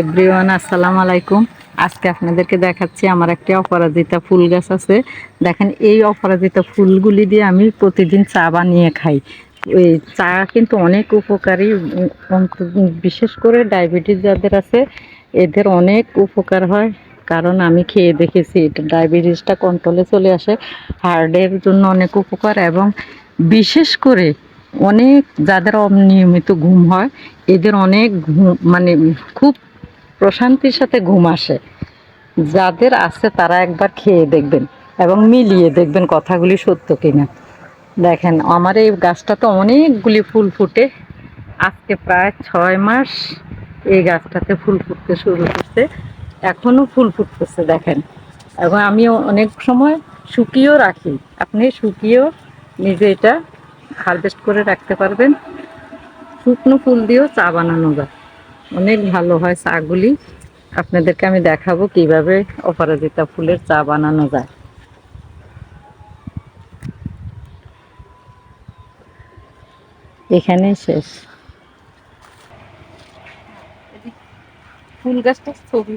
Everyone আসসালামু আলাইকুম। আজকে আপনাদেরকে দেখাচ্ছি আমার একটি অপরাজিতা ফুল গাছ আছে। দেখেন, এই অপরাজিতা ফুলগুলি দিয়ে আমি প্রতিদিন চা বানিয়ে খাই। এই চা কিন্তু অনেক উপকারী বিশেষ করে ডায়াবেটিস যাদের আছে, এদের অনেক উপকার হয়। কারণ আমি খেয়ে দেখেছি, এটা ডায়াবেটিসটা কন্ট্রোলে চলে আসে। হার্টের জন্য অনেক উপকার এবং বিশেষ করে অনেক যাদের অনিয়মিত ঘুম হয়, এদের অনেক মানে খুব প্রশান্তির সাথে ঘুম আসে। যাদের আছে তারা একবার খেয়ে দেখবেন এবং মিলিয়ে দেখবেন কথাগুলি সত্য কিনা। দেখেন, আমার এই গাছটাতে অনেকগুলি ফুল ফুটে। আজকে প্রায় ছয় মাস এই গাছটাতে ফুল ফুটতে শুরু করছে। এখনও ফুল ফুটতেছে, দেখেন। এবং আমি অনেক সময় শুকিয়েও রাখি। আপনি শুকিয়েও নিজে এটা হারভেস্ট করে রাখতে পারবেন। শুকনো ফুল দিয়েও চা বানানো যায়। অনেক ভালো হয় চাগুলি আপনাদেরকে আমি দেখাবো কীভাবে অপরাজিতা ফুলের চা বানানো যায়। এখানে শেষ। ফুল গাছটা ছবি।